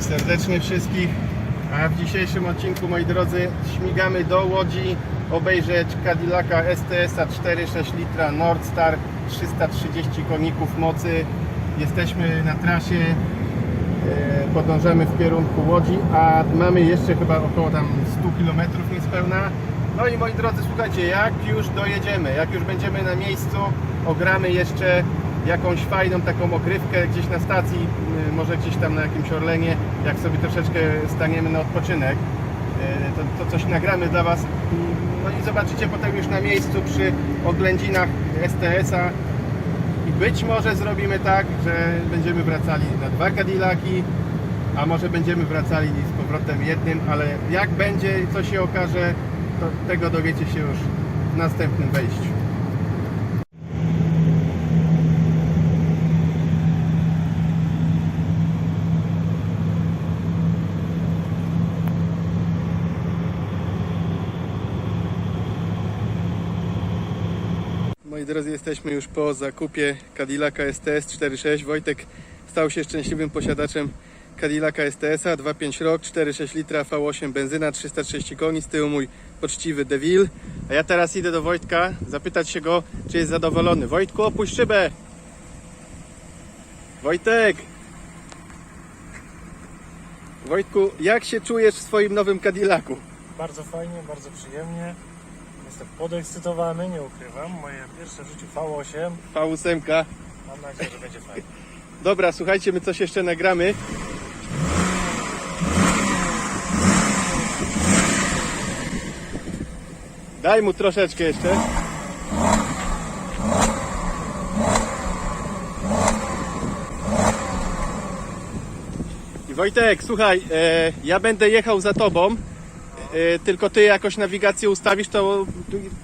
serdecznie wszystkich. A w dzisiejszym odcinku, moi drodzy, śmigamy do Łodzi obejrzeć Cadillaca STS-a 4,6 litra Nordstar 330 koników mocy. Jesteśmy na trasie, e, podążamy w kierunku Łodzi, a mamy jeszcze chyba około tam 100 km niespełna. No i moi drodzy, słuchajcie, jak już dojedziemy, jak już będziemy na miejscu, ogramy jeszcze jakąś fajną taką ogrywkę gdzieś na stacji, y, może gdzieś tam na jakimś Orlenie, jak sobie troszeczkę staniemy na odpoczynek, y, to, to coś nagramy dla Was. No i zobaczycie potem już na miejscu przy oględzinach STS-a i być może zrobimy tak, że będziemy wracali na dwa Cadillaki, a może będziemy wracali z powrotem jednym, ale jak będzie co się okaże, to tego dowiecie się już w następnym wejściu. Moi drodzy, jesteśmy już po zakupie Cadillaca STS 4.6. Wojtek stał się szczęśliwym posiadaczem Cadillaca STS-a 2.5 rok, 4.6 litra V8 benzyna, 330 koni, z tyłu mój poczciwy DeVille. A ja teraz idę do Wojtka zapytać się go, czy jest zadowolony. Wojtku, opuść szybę! Wojtek! Wojtku, jak się czujesz w swoim nowym Cadillacu? Bardzo fajnie, bardzo przyjemnie. Jestem podekscytowany, nie ukrywam. Moje pierwsze w życiu V8. V8. Mam nadzieję, że będzie fajnie. Dobra, słuchajcie, my coś jeszcze nagramy. Daj mu troszeczkę jeszcze. I Wojtek, słuchaj, e, ja będę jechał za tobą, tylko ty jakoś nawigację ustawisz, to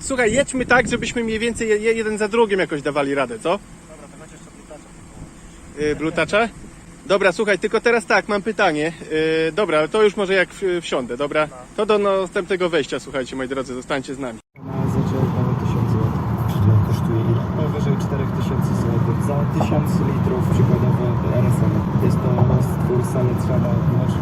słuchaj, jedźmy tak, żebyśmy mniej więcej je- jeden za drugim jakoś dawali radę, co? Dobra, to chociaż to pitacza. Yy, Blutacza? Dobra, słuchaj, tylko teraz tak, mam pytanie. Yy, dobra, to już może jak wsiądę, dobra? To do następnego wejścia, słuchajcie, moi drodzy, zostańcie z nami. Na zacie około 1000 zł. Czyli kosztuje ile? Powyżej 4000 zł. Za 1000 litrów przykładowo RSM. Jest to stwór saleczano-mocznikowy. To